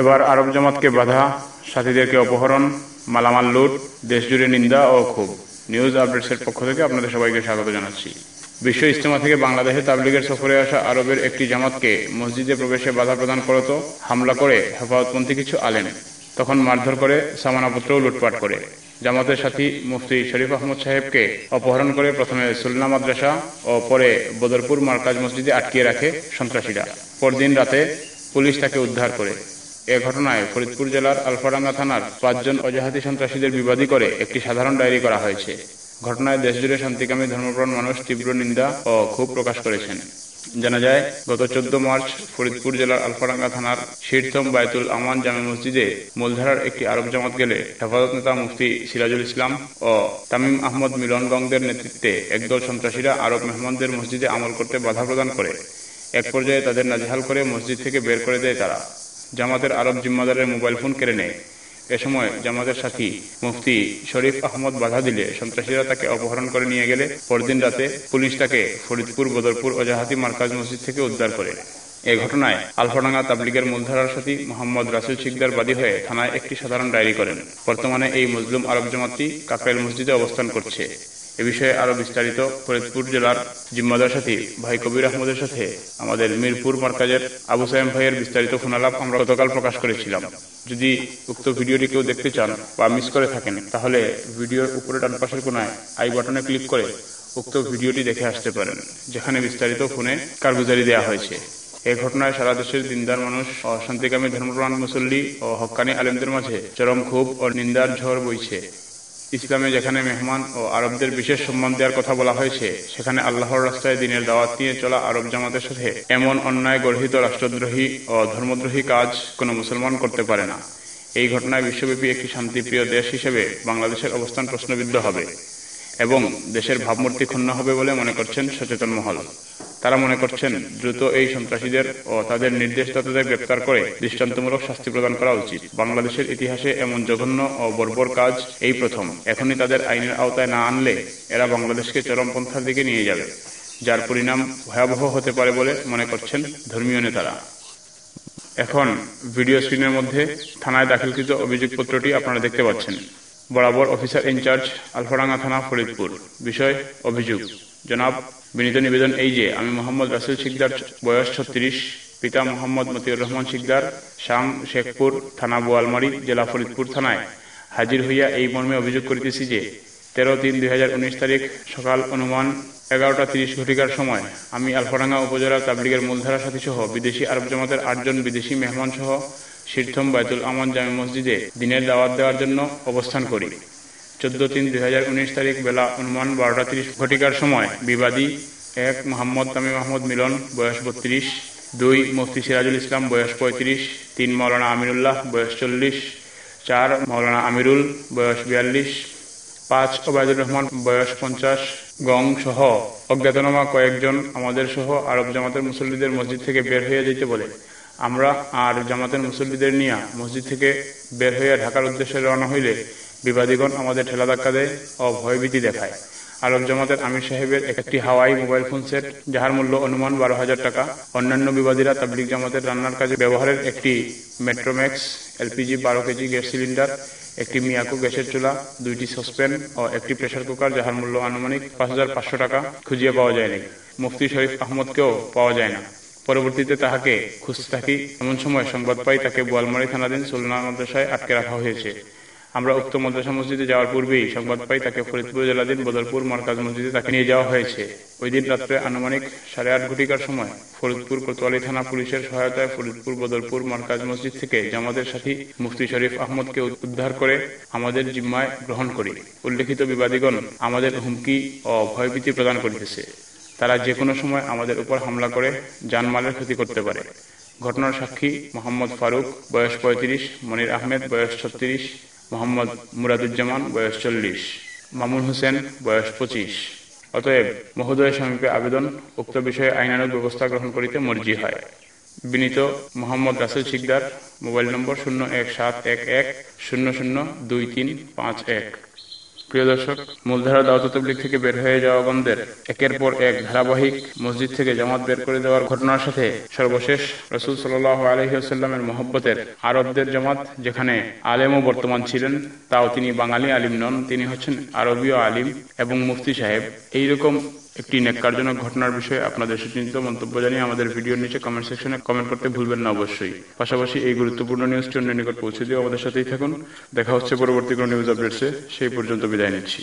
এবার আরব জামাতকে বাধা, সাথীদেরকে অপহরণ, মালামাল লুট, দেশজুড়ে নিন্দা ও ক্ষোভ। নিউজ আপডেটসের পক্ষ থেকে আপনাদের সবাইকে স্বাগত জানাচ্ছি। বিশ্ব ইজতেমা থেকে বাংলাদেশে তাবলিগের সফরে আসা আরবের একটি জামাতকে মসজিদে প্রবেশে বাধা প্রদান করত, হামলা করে হেফাজতপন্থী কিছু আলেম। তখন মারধর করে সামানাপত্রও লুটপাট করে। জামাতের সাথী মুফতি শরীফ আহমদ সাহেবকে অপহরণ করে প্রথমে সুলনা মাদ্রাসা ও পরে বদরপুর মার্কাজ মসজিদে আটকিয়ে রাখে সন্ত্রাসীরা। পরদিন রাতে পুলিশ তাকে উদ্ধার করে। এ ঘটনায় ফরিদপুর জেলার আলফাডাঙ্গা থানার পাঁচজন অজাহাতি সন্ত্রাসীদের বিবাদী করে একটি সাধারণ ডায়েরি করা হয়েছে। ঘটনায় দেশজুড়ে শান্তিকামী, ধর্মপ্রাণ মানুষ তীব্র নিন্দা ও ক্ষোভ প্রকাশ করেছেন। জানা যায়, গত চোদ্দ মার্চ ফরিদপুর জেলার আলফাডাঙ্গা থানার শীর্থম বায়তুল আমান জামে মসজিদে মূলধারার একটি আরব জামাত গেলে হেফাজত নেতা মুফতি সিরাজুল ইসলাম ও তামিম আহমদ মিলন গংদের নেতৃত্বে একদল সন্ত্রাসীরা আরব মেহমানদের মসজিদে আমল করতে বাধা প্রদান করে। এক পর্যায়ে তাদের নাজেহাল করে মসজিদ থেকে বের করে দেয় তারা। জামাতের আরব জিম্মাদারের মোবাইল ফোন কেড়ে নেয়। এ সময় জামাতের সাথী মুফতি শরীফ আহমদ বাধা দিলে সন্ত্রাসীরা তাকে অপহরণ করে নিয়ে গেলে পরদিন রাতে পুলিশ তাকে ফরিদপুর, বদরপুর ওজাহাতি মার্কাজ মসজিদ থেকে উদ্ধার করে। এ ঘটনায় আলফাডাঙ্গা তাবলিগের মূলধারার সাথী মোহাম্মদ রাসুল শিকদার বাদী হয়ে থানায় একটি সাধারণ ডায়েরি করেন। বর্তমানে এই মুসলিম আরব জামাতটি কাকরাইল মসজিদে অবস্থান করছে। এ বিষয়ে আরও বিস্তারিত ফরিদপুর জেলার জিম্মাদার সাথী ভাই কবির আহমদের সাথে আমাদের মিরপুর মার্কাজের আবু সাইম ভাইয়ের বিস্তারিত ফোনালাপ আমরা গতকাল প্রকাশ করেছিলাম। যদি উক্ত ভিডিওটি কেউ দেখতে চান বা মিস করে থাকেন, তাহলে ভিডিওর উপরে ডান পাশের কোনায় আই বাটনে ক্লিক করে উক্ত ভিডিওটি দেখে আসতে পারেন, যেখানে বিস্তারিত ফোনে কারগুজারি দেওয়া হয়েছে। এই ঘটনায় সারা দেশের দিনদার মানুষ, অশান্তিকামী ধর্মপ্রাণ মুসল্লি ও হক্কানি আলেমদের মাঝে চরম ক্ষোভ ও নিন্দার ঝড় বইছে। ইসলামে যেখানে মেহমান ও আরবদের বিশেষ সম্মান দেওয়ার কথা বলা হয়েছে, সেখানে আল্লাহর রাস্তায় দিনের দাওয়াত নিয়ে চলা আরব জামাতের সাথে এমন অন্যায় গর্হিত রাষ্ট্রদ্রোহী ও ধর্মদ্রোহী কাজ কোনো মুসলমান করতে পারে না। এই ঘটনায় বিশ্বব্যাপী একটি শান্তিপ্রিয় দেশ হিসেবে বাংলাদেশের অবস্থান প্রশ্নবিদ্ধ হবে এবং দেশের ভাবমূর্তি ক্ষুণ্ণ হবে বলে মনে করছেন সচেতন মহল। তারা মনে করছেন দ্রুত এই সন্ত্রাসীদের ও তাদের নির্দেশদাতাদের গ্রেপ্তার করে দৃষ্টান্তমূলক শাস্তি প্রদান করা উচিত। বাংলাদেশের ইতিহাসে এমন জঘন্য ও বর্বর কাজ এই প্রথম। এখনই তাদের আইনের আওতায় না আনলে এরা বাংলাদেশকে চরমপন্থার দিকে নিয়ে যাবে। যার পরিণাম ভয়াবহ হতে পারে বলে মনে করছেন ধর্মীয় নেতারা। এখন ভিডিও স্ক্রিনের মধ্যে থানায় দাখিলকৃত অভিযোগপত্রটি আপনারা দেখতে পাচ্ছেন। বরাবর অফিসার ইনচার্জ আলফাডাঙ্গা থানা ফরিদপুর। বিষয়, অভিযোগ। জনাব, বিনীত নিবেদন এই যে, আমি মোহাম্মদ রাসুল শিকদার, বয়স ছত্রিশ, পিতা মোহাম্মদ মতিউর রহমান শিকদার, শাম শেখপুর, থানা বোয়ালমারি, জেলা ফরিদপুর থানায়। হাজির হইয়া এই মর্মে অভিযোগ করিতেছি যে, তেরো তিন দুই তারিখ সকাল অনুমান এগারোটা তিরিশ ঘটিকার সময় আমি আলফাডাঙ্গা উপজেলা তাবলিগের মূলধারা সাথী সহ বিদেশি আরব জামাতের আটজন বিদেশি মেহমান সহ শীর্থম বাইতুল আমান জামে মসজিদে দিনের দাওয়াত দেওয়ার জন্য অবস্থান করি। চোদ্দ তিন দুই হাজার উনিশ তারিখ বেলা অনুমান বারোটা তিরিশ ঘটিকার সময় বিবাদী এক মোহাম্মদ তামিম মাহমুদ মিলন, বয়স বত্রিশ, দুই মুফতি সিরাজুল ইসলাম, বয়স পঁয়ত্রিশ, তিন মৌলানা আমিরুল্লাহ বয়স চল্লিশ, চার মৌলানা আমিরুল, বয়স বিয়াল্লিশ, পাঁচ ওবায়দুর রহমান, বয়স পঞ্চাশ, গং সহ অজ্ঞাতনামা কয়েকজন আমাদের সহ আরব জামাতের মুসল্লিদের মসজিদ থেকে বের হয়ে যেতে বলে। আমরা আর জামাতের মুসল্লিদের নিয়ে মসজিদ থেকে বের হয়ে ঢাকার উদ্দেশ্যে রওনা হইলে বিবাদীগণ আমাদের ঠেলা ধাক্কা দেয় ও ভয়ভীতি দেখায়। আরব জামাতের আমির সাহেবের একটি হাওয়াই মোবাইল ফোন সেট, যাহার মূল্য অনুমান বারো হাজার টাকা। অন্যান্য বিবাদীরা তাবলিক জামাতের রান্নার কাজে ব্যবহারের একটি মেট্রোম্যাক্স, এলপিজি বারো কেজি গ্যাস সিলিন্ডার, একটি মিয়াকো গ্যাসের চুলা, দুইটি সসপ্যান ও একটি প্রেসার কুকার, যাহার মূল্য আনুমানিক পাঁচ হাজার পাঁচশো টাকা খুঁজিয়ে পাওয়া যায়নি। মুফতি শরীফ আহমদকেও পাওয়া যায় না। পরবর্তীতে তাহাকে খুঁজতে থাকি। এমন সময় সংবাদ পাই তাকে বোয়ালমারি থানাধীন সুলনা মাদ্রাসায় আটকে রাখা হয়েছে। আমরা উক্ত মাদ্রাসা মসজিদে যাওয়ার পূর্বেই সংবাদ পাই, তাকে ফরিদপুর জেলাধীন বদরপুর মার্কাজ মসজিদে তাকে নিয়ে যাওয়া হয়েছে। ওই দিন রাত্রে আনুমানিক সাড়ে আট ঘটিকার সময় ফরিদপুর কোতোয়ালি থানা পুলিশের সহায়তায় ফরিদপুর বদরপুর মার্কাজ মসজিদ থেকে জামাতের সাথী মুফতি শরীফ আহমদকে উদ্ধার করে আমাদের জিম্মায় গ্রহণ করি। উল্লেখিত বিবাদীগণ আমাদের হুমকি ও ভয়ভীতি প্রদান করিতেছে। তারা যে কোনো সময় আমাদের উপর হামলা করে জানমালের ক্ষতি করতে পারে। ঘটনার সাক্ষী মোহাম্মদ ফারুক, বয়স পঁয়ত্রিশ, মনির আহমেদ, বয়স ছত্রিশ মোহাম্মদ মুরাদুজ্জামান, বয়স চল্লিশ। মামুন হোসেন, বয়স পঁচিশ। অতএব মহোদয় সমীপে আবেদন, উক্ত বিষয়ে আইনানুগ ব্যবস্থা গ্রহণ করিতে মর্জি হয়। বিনীত মোহাম্মদ রাসেল শিকদার, মোবাইল নম্বর শূন্য এক সাত এক এক, শূন্য শূন্য দুই তিন পাঁচ এক। প্রিয় দর্শক, মূলধারা দাওয়াত তবলিগ থেকে বের হয়ে যাওয়া বন্ধের একের পর এক ধারাবাহিক মসজিদ থেকে জামাত বের করে দেওয়ার ঘটনার সাথে সর্বশেষ রসুল সাল আলহিউসাল্লামের মহব্বতের আরবদের জামাত, যেখানে আলেমও বর্তমান ছিলেন, তাও তিনি বাঙালি আলিম নন, তিনি হচ্ছেন আরবীয় আলিম এবং মুফতি সাহেব। এইরকম একটি নেককারজনক ঘটনার বিষয়ে আপনাদের সুচিন্তিত মন্তব্য জানিয়ে আমাদের ভিডিওর নিচে কমেন্ট সেকশনে কমেন্ট করতে ভুলবেন না অবশ্যই। পাশাপাশি এই গুরুত্বপূর্ণ নিউজটি অন্য নিকট পৌঁছে দিয়ে আমাদের সাথেই থাকুন। দেখা হচ্ছে পরবর্তী কোনো নিউজ আপডেটসে সেই পর্যন্ত বিদায় নিচ্ছি।